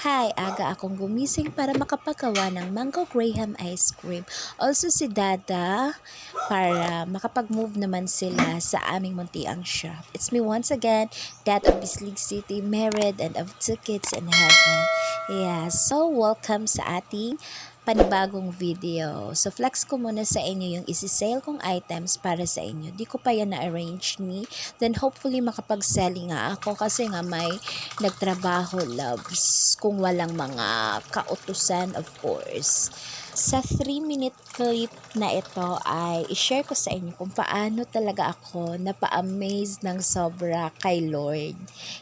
Hi, aga akong gumising para makapagawa ng mango graham ice cream. Also si Dada para makapag-move naman sila sa aming muntiang shop. It's me once again, Dad of Bislig City, married and of two kids in heaven. Yeah, so welcome sa ating panibagong video. So, flex ko muna sa inyo yung isi-sale kong items para sa inyo. Di ko pa yan na-arrange ni. Then, hopefully, makapag-selling nga ako kasi nga may nagtrabaho loves kung walang mga kautusan, of course. Sa 3-minute clip na ito ay i-share ko sa inyo kung paano talaga ako napa-amaze ng sobra kay Lord.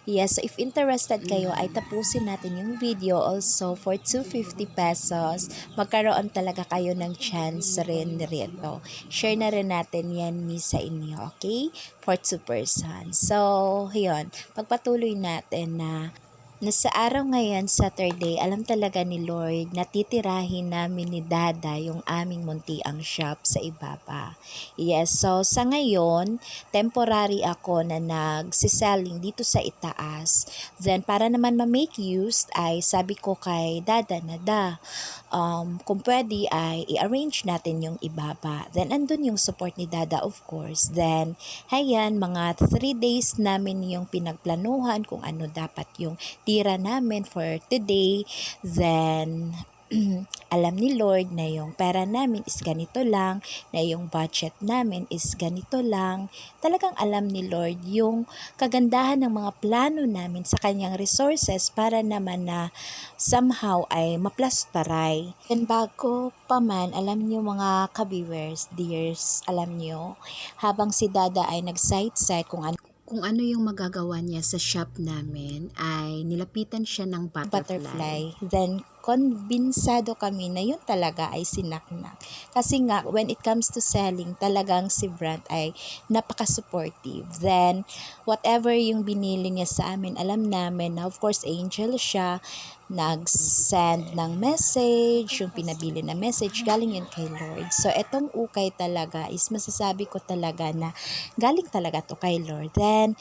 Yes, so if interested kayo ay tapusin natin yung video also for 250 pesos. Magkaroon talaga kayo ng chance rin rito. Share na rin natin yan ni sa inyo, okay? For 2 persons. So, yun. Pagpatuloy natin na na sa araw ngayon, Saturday, alam talaga ni Lord na titirahin namin ni Dada yung aming muntiang shop sa ibaba. Yes, so sa ngayon, temporary ako na nagsiselling dito sa itaas. Then, para naman ma-make use, ay sabi ko kay Dada na da, um, kung pwede ay i-arrange natin yung ibaba. Then, andun yung support ni Dada of course. Then, hayan, mga 3 days namin yung pinagplanuhan kung ano dapat yung tira namin for today. Then, alam ni Lord na yung pera namin is ganito lang, na yung budget namin is ganito lang. Talagang alam ni Lord yung kagandahan ng mga plano namin sa kanyang resources para naman na somehow ay maplastaray. And bago pa man, alam niyo mga kabiwers, dears, alam niyo, habang si Dada ay nag-site-site kung ano kung ano yung magagawa niya sa shop namin ay nilapitan siya ng butterfly. butterfly. Then, konbinsado kami na yun talaga ay sinaknak. Kasi nga, when it comes to selling, talagang si Brand ay napaka-supportive. Then, whatever yung binili niya sa amin, alam namin na of course, angel siya, nag-send ng message, yung pinabili na message, galing yun kay Lord. So, etong ukay talaga is masasabi ko talaga na galing talaga to kay Lord. Then,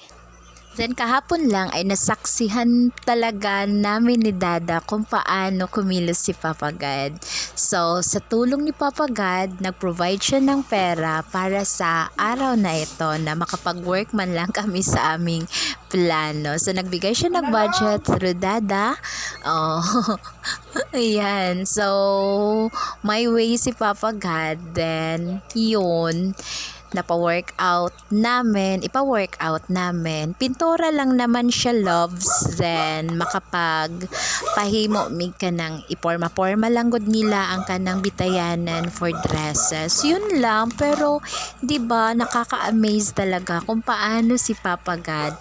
Then kahapon lang ay nasaksihan talaga namin ni Dada kung paano kumilos si Papa God. So sa tulong ni Papa God, nag-provide siya ng pera para sa araw na ito na makapag-work man lang kami sa aming plano. So nagbigay siya ng budget through Dada. Oh. Ayan. So my way si Papa God. Then yun napa-workout namin, ipa-workout namin. Pintura lang naman siya loves, then makapag pahimo mig ka ng iporma-porma lang gud nila ang kanang bitayanan for dresses. Yun lang, pero 'di ba nakaka-amaze talaga kung paano si Papa God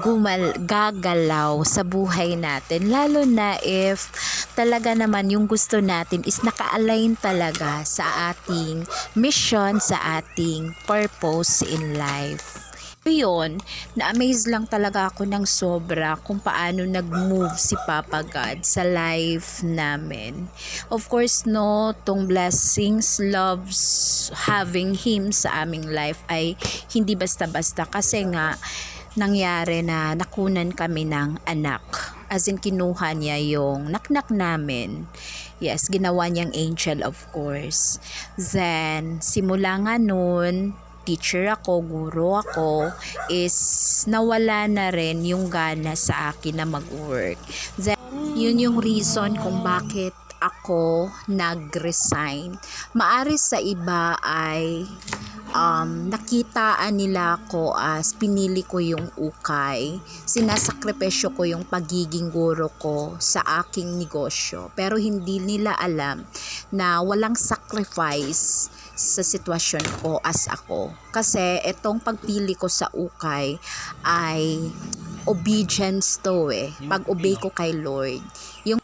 gumal gagalaw sa buhay natin lalo na if talaga naman yung gusto natin is naka-align talaga sa ating mission, sa ating purpose in life. Yun, na-amaze lang talaga ako ng sobra kung paano nag-move si Papa God sa life namin. Of course, no, tong blessings, loves, having Him sa aming life ay hindi basta-basta kasi nga nangyari na nakunan kami ng anak. As in, kinuha niya yung naknak namin. Yes, ginawa niyang angel of course. Then, simula nga nun, teacher ako, guro ako, is nawala na rin yung gana sa akin na mag-work. Then, yun yung reason kung bakit ako nag-resign. Maari sa iba ay um, nakitaan nila ko as pinili ko yung ukay, sinasakripisyo ko yung pagiging guro ko sa aking negosyo. Pero hindi nila alam na walang sacrifice sa sitwasyon ko as ako. Kasi itong pagpili ko sa ukay ay obedience to eh. Pag-obey ko kay Lord. Yung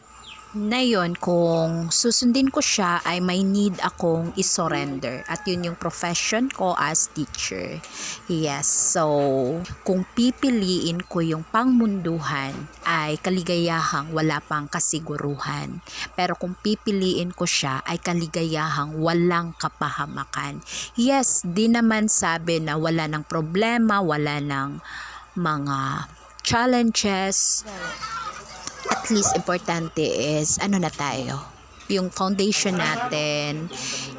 na yun, kung susundin ko siya, ay may need akong isurrender. At yun yung profession ko as teacher. Yes, so, kung pipiliin ko yung pangmunduhan, ay kaligayahang wala pang kasiguruhan. Pero kung pipiliin ko siya, ay kaligayahang walang kapahamakan. Yes, di naman sabi na wala ng problema, wala ng mga challenges, at least importante is ano na tayo? Yung foundation natin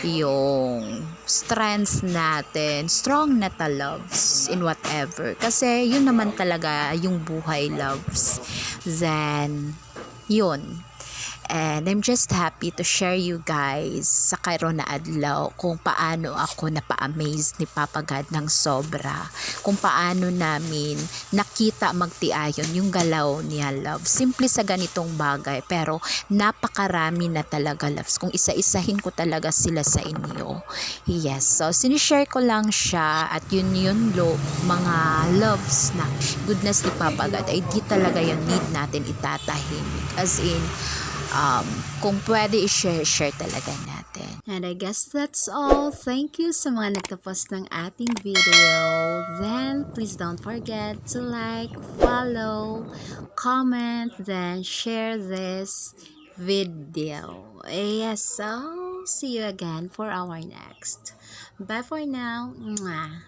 yung strengths natin strong na ta loves in whatever. Kasi yun naman talaga yung buhay loves. Then yun And I'm just happy to share you guys sa karon na adlaw kung paano ako napa-amaze ni Papa God ng sobra. Kung paano namin nakita magtiayon yung galaw niya, love. Simple sa ganitong bagay pero napakarami na talaga, loves. Kung isa-isahin ko talaga sila sa inyo. Yes, so sinishare ko lang siya at yun yun lo, mga loves na goodness ni Papa God ay di talaga yung need natin itatahimik. As in, um, kung pwede i-share, share talaga natin. And I guess that's all. Thank you sa mga nagtapos ng ating video. Then, please don't forget to like, follow, comment, then share this video. Yes, so see you again for our next. Bye for now. Mwah.